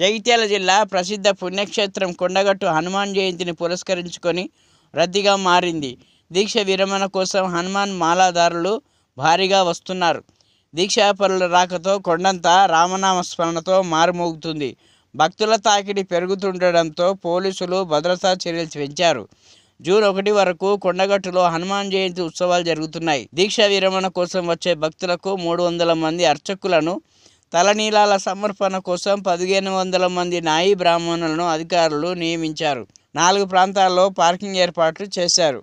జగిత్యాల జిల్లా ప్రసిద్ధ పుణ్యక్షేత్రం కొండగట్టు హనుమాన్ జయంతిని పురస్కరించుకొని రద్దీగా మారింది. దీక్ష విరమణ కోసం హనుమాన్ మాలాదారులు భారీగా వస్తున్నారు. దీక్షాపరుల రాకతో కొండంతా రామనామ స్మరణతో మారుమోగుతుంది. భక్తుల తాకిడి పెరుగుతుండడంతో పోలీసులు భద్రతా చర్యలు పెంచారు జూన్ ఒకటి వరకు కొండగట్టులో హనుమాన్ జయంతి ఉత్సవాలు జరుగుతున్నాయి. దీక్ష విరమణ కోసం వచ్చే భక్తులకు మూడు వందల మంది అర్చకులను తలనీలాల సమర్పణ కోసం పదిహేను వందల మంది నాయి బ్రాహ్మణులను అధికారులు నియమించారు. నాలుగు ప్రాంతాల్లో పార్కింగ్ ఏర్పాట్లు చేశారు.